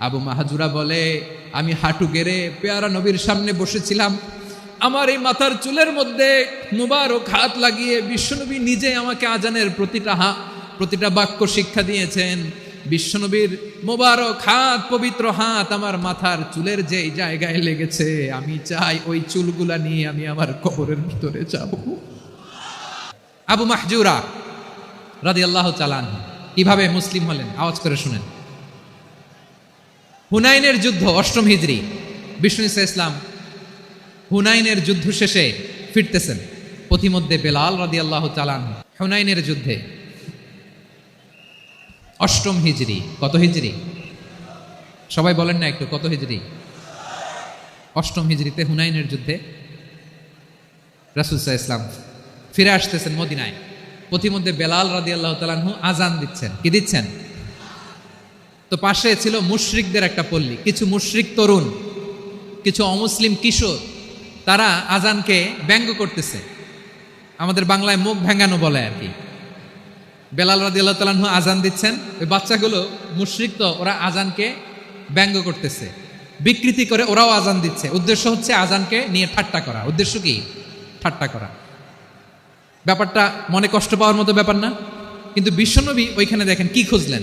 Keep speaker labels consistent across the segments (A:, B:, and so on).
A: আবু মাহাজুরা বলে, আমি হাঁটু গেড়ে পেয়ারা নবীর সামনে বসেছিলাম। আমার এই মাথার চুলের মধ্যে মুবারক হাত লাগিয়ে বিশ্বনবী নিজে আমাকে আজানের প্রতিটা হা, প্রতিটা বাক্য শিক্ষা দিয়েছেন। বিশ্বনবীর মোবারক হাত, পবিত্র হাত আমার মাথার চুলের যে জায়গায় লেগেছে, আমি চাই ওই চুলগুলা নিয়ে আমি আমার কবরের ভিতরে যাব। আবু মাহজুরা রাদি আল্লাহ চালান কীভাবে মুসলিম হলেন? আওয়াজ করে শুনেন। হুনাইনের যুদ্ধ, অষ্টম হিজড়ি বিষ্ণু ইসা ইসলাম হুনাইনের যুদ্ধ শেষে ফিরতেছেন। পথিমধ্যে বেলাল রাদি আল্লাহ চালান হুনাইনের যুদ্ধে। অষ্টম হিজড়ি কত হিজড়ি সবাই বলেন না একটু, কত হিজড়ি অষ্টম হিজড়িতে হুনাইনের যুদ্ধে রাসুলসাহ ইসলাম ফিরে আসতেছেন মদিনায়। পথিমধ্যে বেলাল রাদি আল্লাহ তালানহু আজান দিচ্ছেন। কি দিচ্ছেন? তো পাশে ছিল মুশরিকদের একটা পল্লী, কিছু মুশরিক তরুণ, কিছু অমুসলিম কিশোর, তারা আজানকে ব্যঙ্গ করতেছে। আমাদের বাংলায় মুখ ভেঙ্গানো বলে আর কি। বেলাল রাদি আল্লাহ তালাহু আজান দিচ্ছেন, ওই বাচ্চাগুলো মুশরিক তো, ওরা আজানকে ব্যঙ্গ করতেছে। বিকৃতি করে ওরাও আজান দিচ্ছে। উদ্দেশ্য হচ্ছে আজানকে নিয়ে ঠাট্টা করা। উদ্দেশ্য কি? ঠাট্টা করা। ব্যাপারটা মনে কষ্ট পাওয়ার মতো ব্যাপার না। কিন্তু বিশ্বনবী ওইখানে দেখেন কি খুঁজলেন?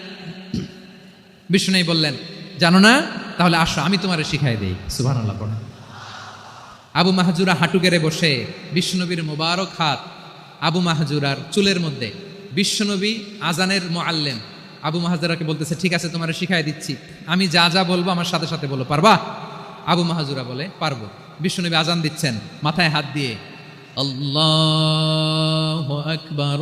A: বিষ্ণু বললেন, জানো না? তাহলে আসো, আমি তোমারে শিখাই দেই। আল্লাহ পড়ে আবু মাহাজুরা হাঁটু গেড়ে বসে বিশ্বনবীর মোবারক হাত আবু মাহাজুরার চুলের মধ্যে। বিশ্বনবী আজানের মোয়াল্লেম আবু মাহাজুরাকে বলতেছে, ঠিক আছে, তোমার শিখাই দিচ্ছি। আমি যা যা বলব আমার সাথে সাথে বলো, পারবা? আবু মাহাজুরা বলে, পারব। বিশ্বনবী আজান দিচ্ছেন মাথায় হাত দিয়ে। আল্লাহ আকবর আকবর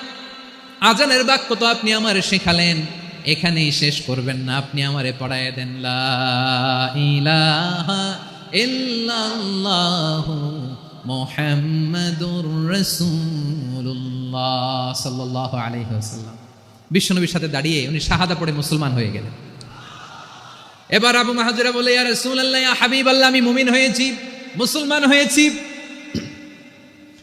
A: আজানের বাক্য তো আপনি আমার শেখালেন। এখানেই শেষ করবেন না। আপনি আমারে পড়ায় দেন মুহাম্মাদুর রাসূলুল্লাহ সাল্লাল্লাহু আলাইহি ওয়াসাল্লাম। বিশ্বনবীর সাথে দাঁড়িয়ে উনি শাহাদা পড়ে মুসলমান হয়ে গেলেন। এবার আবু মাহাজুরা বলে, ইয়া রাসূলুল্লাহ, ইয়া হাবিবাল্লাহ, আমি মুমিন হয়েছি, মুসলমান হয়েছি।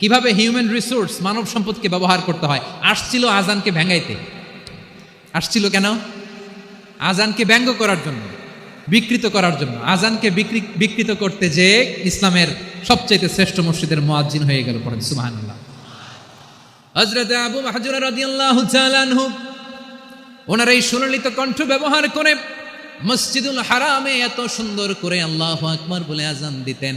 A: কীভাবে হিউম্যান রিসোর্স মানব সম্পদকে ব্যবহার করতে হয়? আসছিল আজানকে ভেঙাইতে আসছিল কেন? আজানকে ব্যঙ্গ করার জন্য, বিকৃত করার জন্য। আজানকে বিকৃ, বিকৃত করতে যে ইসলামের সবচাইতে শ্রেষ্ঠ মসজিদের মোয়াজ্জিন হয়ে গেল পড়েন সুবহানাল্লাহ। হজরত আবু ওনার এই সুললিত কণ্ঠ ব্যবহার করে মসজিদুল হারামে এত সুন্দর করে আল্লাহ আকবার বলে আজান দিতেন।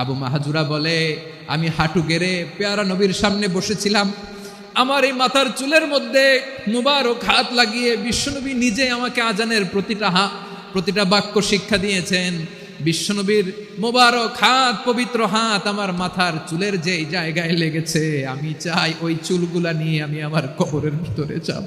A: আবু মাহাজুরা বলে, আমি হাঁটু গেড়ে পেয়ারা নবীর সামনে বসেছিলাম। আমার এই মাথার চুলের মধ্যে মুবারক হাত লাগিয়ে বিশ্বনবী নিজে আমাকে আজানের প্রতিটা হা, প্রতিটা বাক্য শিক্ষা দিয়েছেন। বিশ্বনবীর মোবারক হাত, পবিত্র হাত আমার মাথার চুলের যে জায়গায় লেগেছে, আমি চাই ওই চুলগুলা নিয়ে আমি আমার কবরের ভিতরে যাব।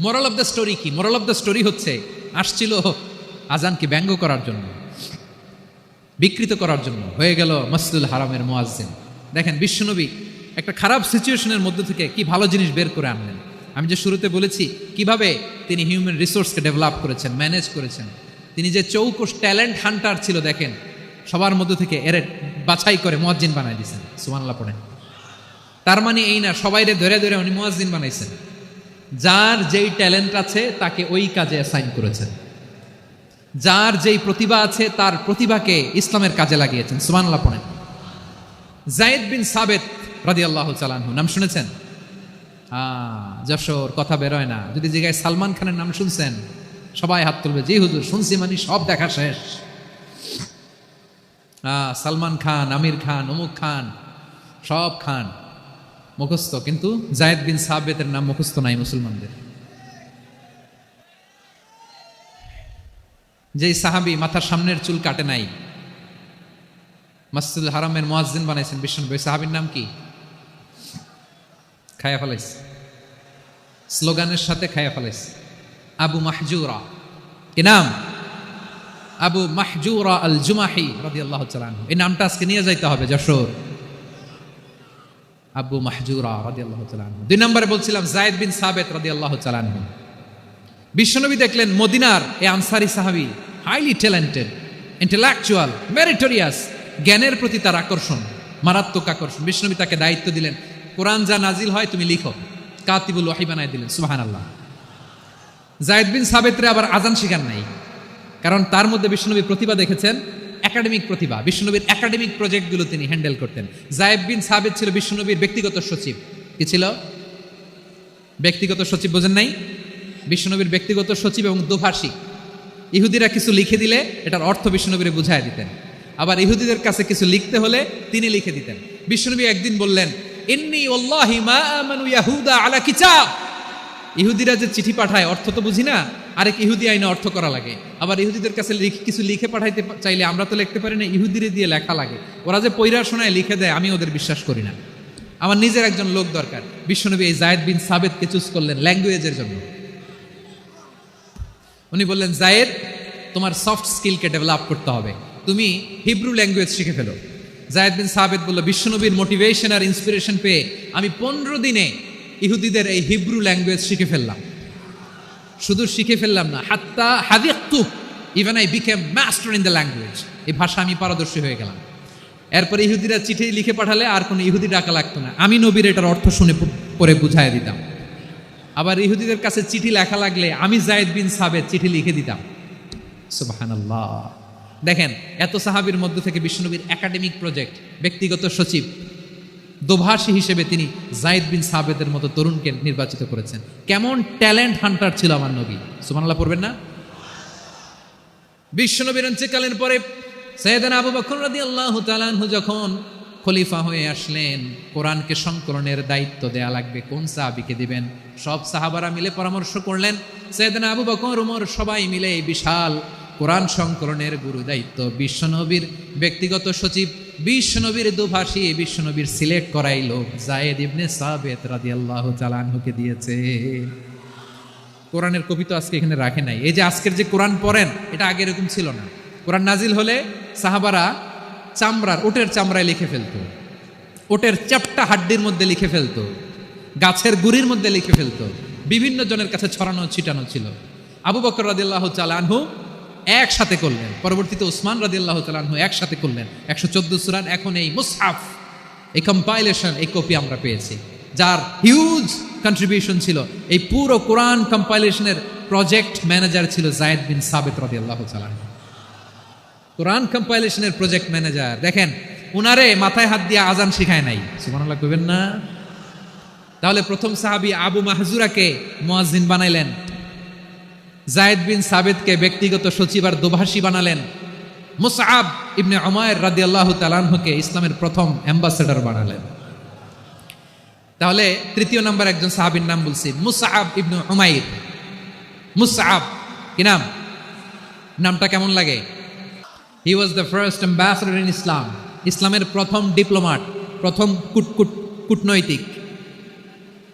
A: moral of the story কি? মোরাল অফ দ্য স্টোরি হচ্ছে, আসছিল আজানকে ব্যঙ্গ করার জন্য, বিকৃত করার জন্য। হয়ে গেল মসজিদুল হারামের মোয়াজ্জিন। দেখেন বিশ্বনবী একটা খারাপ সিচুয়েশনের মধ্যে থেকে কি ভালো জিনিস বের করে আনলেন। আমি যে শুরুতে বলেছি, কীভাবে তিনি হিউম্যান রিসোর্সকে ডেভেলপ করেছেন ম্যানেজ করেছেন। তিনি যে চৌকোশ ট্যালেন্ট হান্টার ছিল, দেখেন, সবার মধ্যে থেকে এর বাছাই করে মোয়াজ্জিন বানাই দিয়েছেন। সুমানলা পড়েন। তার মানে এই না, সবাইরে ধরে ধরে উনি মোয়াজ্জিন বানাইছেন। যার যেই ট্যালেন্ট আছে তাকে ওই কাজে অ্যাসাইন করেছেন। যার যেই প্রতিভা আছে তার প্রতিভাকে ইসলামের কাজে লাগিয়েছেন। সুমানুল্লাহ পড়েন। জায়েদ বিন সাবেদ রাদি আল্লাহ চালানহু নাম শুনেছেন? যশোর, কথা বেরোয় না। যদি জায়গায় সালমান খানের নাম শুনছেন, সবাই হাত তুলবে, জি হুজুর, শুনছি মানে সব দেখা শেষ। সালমান খান, আমির খান, অমুক খান, সব খান। মুখস্থ, কিন্তু জায়দ বিন সাবেতের নাম মুখস্থ নাই মুসলমানদের। যেই সাহাবি মাথার সামনের চুল কাটে নাই মাসুদ হারামের মোয়াজ্জিন বানাইছেন বিষ্ণু সাহাবির নাম কি? খায়া ফেলাইস স্লোগানের সাথে খায়া ফেলাইস আবু মাহজুরা। কি নাম? আবু মাহজুরা আল জুমাহি রাদি আল্লাহ এই নামটা আজকে নিয়ে যাইতে হবে, যশোর। আব্বু মাহজুরা রাদি আল্লাহ চালানহু দুই নম্বরে বলছিলাম, জায়দ বিন সাবেত রাদি আল্লাহ চালানহু বিশ্বনবী দেখলেন, মদিনার এ আনসারি সাহাবি হাইলি ট্যালেন্টেড ইন্টেলেকচুয়াল মেরিটোরিয়াস জ্ঞানের প্রতি তার আকর্ষণ, মারাত্মক আকর্ষণ। বিশ্বনবী তাকে দায়িত্ব দিলেন, কোরআন যা নাজিল হয় তুমি লিখো, কাতিবুল ওয়াহি বানাই দিলেন সুবাহান আল্লাহ জায়দ বিন সাবেত্রে আবার আজান শিখান নাই, কারণ তার মধ্যে বিশ্বনবী প্রতিভা দেখেছেন একাডেমিক প্রতিভা বিশ্বনবীর একাডেমিক প্রজেক্টগুলো তিনি হ্যান্ডেল করতেন। জায়েব বিন সাবেদ ছিল বিশ্বনবীর ব্যক্তিগত সচিব। কি ছিল? ব্যক্তিগত সচিব বোঝেন নাই? বিশ্বনবীর ব্যক্তিগত সচিব এবং দোভাষী। ইহুদিরা কিছু লিখে দিলে এটার অর্থ বিশ্বনবীরে বুঝায় দিতেন। আবার ইহুদিদের কাছে কিছু লিখতে হলে তিনি লিখে দিতেন। বিশ্বনবী একদিন বললেন ইহুদিরা যে চিঠি পাঠায়, অর্থ তো বুঝি না? আরেক ইহুদি আইনে অর্থ করা লাগে। আবার ইহুদিদের কাছে কিছু লিখে পাঠাইতে চাইলে আমরা তো লিখতে পারি না, ইহুদিরে দিয়ে লেখা লাগে। ওরা যে পৈরা শোনায় লিখে দেয়, আমি ওদের বিশ্বাস করি না। আমার নিজের একজন লোক দরকার। বিশ্বনবী এই জায়েদ বিন সাবেদকে চুজ করলেন ল্যাঙ্গুয়েজের জন্য। উনি বললেন, জায়েদ, তোমার সফট স্কিলকে ডেভেলপ করতে হবে। তুমি হিব্রু ল্যাঙ্গুয়েজ শিখে ফেলো। জায়েদ বিন সাবেদ বলল, বিশ্বনবীর মোটিভেশন আর ইন্সপিরেশন পেয়ে আমি পনেরো দিনে ইহুদিদের এই হিব্রু ল্যাঙ্গুয়েজ শিখে ফেললাম। শুধু শিখে ফেললাম না, হাত্তা হাদিয়াক্তু even I became master in the language এই ভাষা আমি পারদর্শী হয়ে গেলাম। এরপরে ইহুদিরা চিঠি লিখে পাঠালে আর কোনো ইহুদি ডাকা লাগতো না। আমি নবীর এটার অর্থ শুনে পরে বুঝাই দিতাম। আবার ইহুদিদের কাছে চিঠি লেখা লাগলে আমি জায়েদ বিন সাবেদ চিঠি লিখে দিতাম। দেখেন, এত সাহাবীর মধ্য থেকে বিশ্বনবীর একাডেমিক প্রজেক্ট ব্যক্তিগত সচিব দোভাষী হিসেবে তিনি জায়েদ বিন সাবেদের মতো তরুণকে নির্বাচিত করেছেন। কেমন ট্যালেন্ট হান্টার ছিল আমার নবী। সুবহানাল্লাহ পড়বেন না? বিশ্বনবীর অঞ্চকালীন পরে সৈয়দানা আবু বকর রাদিয়াল্লাহু তাআলা আনহু যখন খলিফা হয়ে আসলেন, কোরআনকে সংকলনের দায়িত্ব দেয়া লাগবে। কোন সাহাবীকে দিবেন? সব সাহাবারা মিলে পরামর্শ করলেন, সৈয়দানা আবু বকর, উমর সবাই মিলে এই বিশাল কোরআন সংকলনের গুরু দায়িত্ব। বিশ্বনবীর ব্যক্তিগত সচিব, বিশ্বনবীর দুভাষী, বিশ্বনবীর সিলেক্ট করাই লোক। জায়েদ ইবনে সাবেত রাদিয়াল্লাহু তাআলা আনহুকে দিয়েছে। কোরআনের কপি তো আজকে এখানে রাখে নাই। এই যে আজকের যে কোরআন পড়েন, এটা আগে এরকম ছিল না। কোরআন নাজিল হলে সাহাবারা চামড়ার, ওটের চামড়ায় লিখে ফেলতো। ওটের চ্যাপটা হাড্ডির মধ্যে লিখে ফেলতো। গাছের গুড়ির মধ্যে লিখে ফেলতো। বিভিন্ন জনের কাছে ছড়ানো, ছিটানো ছিল। আবু বকর রাদিল্লাহ চালানহু একসাথে করলেন। পরবর্তীতে ওসমান রাদিল্লাহ চালানহু একসাথে করলেন। একশো চোদ্দ সুরান এখন এই মুসহাফ, এই কম্পাইলেশন এই কপি আমরা পেয়েছি। যার হিউজ কন্ট্রিবিউশন ছিল, এই পুরো কোরআন কম্পাইলেশনের প্রজেক্ট ম্যানেজার ছিল জায়েদ বিন সাবেত রদি আল্লাহ কোরআন কম্পাইলেশনের প্রজেক্ট ম্যানেজার দেখেন, উনারে মাথায় হাত দিয়ে আজান শিখায় নাই। সুবহানাল্লাহ কইবেন না? তাহলে প্রথম সাহাবী আবু মাহজুরাকে মুয়াজ্জিন বানাইলেন। জায়েদ বিন সাবেদকে ব্যক্তিগত সচিব আর দোভাষী বানালেন মুসআব ইবনে উমায়ের রাদিয়াল্লাহু তাআলাকে ইসলামের প্রথম অ্যাম্বাসেডর বানালেন। তাহলে তৃতীয় নাম্বার একজন সাহাবীর নাম বলছি মুসআব ইবনে উমাইর। মুসআব কি নাম? নামটা কেমন লাগে? He was the first ambassador in Islam ইসলামের প্রথম ডিপ্লোমাট, প্রথম কূটনৈতিক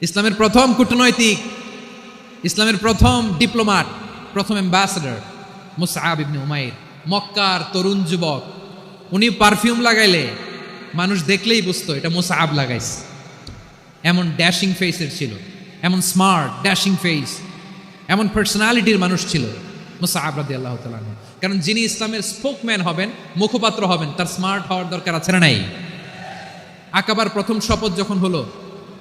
A: ইসলামের প্রথম কূটনৈতিক। ইসলামের প্রথম ডিপ্লোমাট, প্রথম অ্যাম্বাসেডর মুসাহাব ইবনে উমাইর, মক্কার তরুণ যুবক। উনি পারফিউম লাগাইলে মানুষ দেখলেই বুঝতো, এটা মুসাহাব লাগাইছে। এমন ড্যাশিং ফেসের ছিল, এমন স্মার্ট ড্যাশিং ফেস এমন পার্সোনালিটির মানুষ ছিল মুসাহাব রাদি আল্লাহ তালু কারণ যিনি ইসলামের স্পোকম্যান হবেন, মুখপাত্র হবেন, তার স্মার্ট হওয়ার দরকার আছে না নাই? আকাবার প্রথম শপথ যখন হলো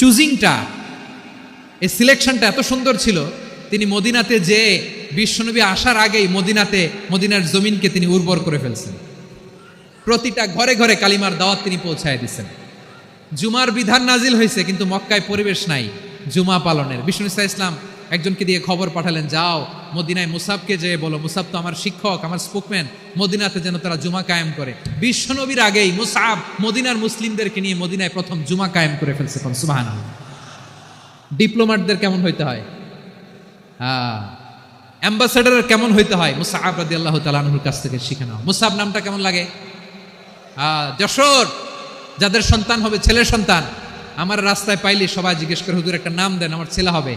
A: চুজিংটা, এই সিলেকশনটা এত সুন্দর ছিল, তিনি মদিনাতে যে বিশ্বনবী আসার আগেই মদিনাতে, মদিনার জমিনকে তিনি উর্বর করে ফেলছেন। প্রতিটা ঘরে ঘরে কালিমার দাওয়াত তিনি পৌঁছায় দিচ্ছেন জুমার বিধান নাজিল হয়েছে, কিন্তু মক্কায় পরিবেশ নাই, জুমা পালনের। বিষ্ণু ইসলাম একজনকে দিয়ে খবর পাঠালেন, যাও মদিনায় মুসাবকে যে বলো, মুসাব তো আমার শিক্ষক, আমার স্পোকম্যান মদিনাতে যেন তারা জুমা কায়েম করে। বিশ্বনবীর আগেই মুসাব মদিনার মুসলিমদেরকে নিয়ে মদিনায় প্রথম জুমা কায়েম করে ফেলছে কোন সুবাহান ডিপ্লোমাটদের কেমন হইতে হয়? হ্যাঁ অ্যাম্বাসেডারের কেমন হইতে হয়? মুসাহাব রাদি আল্লাহ তালাহুর কাছ থেকে শিখে নাও। মুসাব নামটা কেমন লাগে? হ্যাঁ যশোর। যাদের সন্তান হবে, ছেলের সন্তান। আমার রাস্তায় পাইলে সবাই জিজ্ঞেস করে, হুজুর, একটা নাম দেন, আমার ছেলে হবে।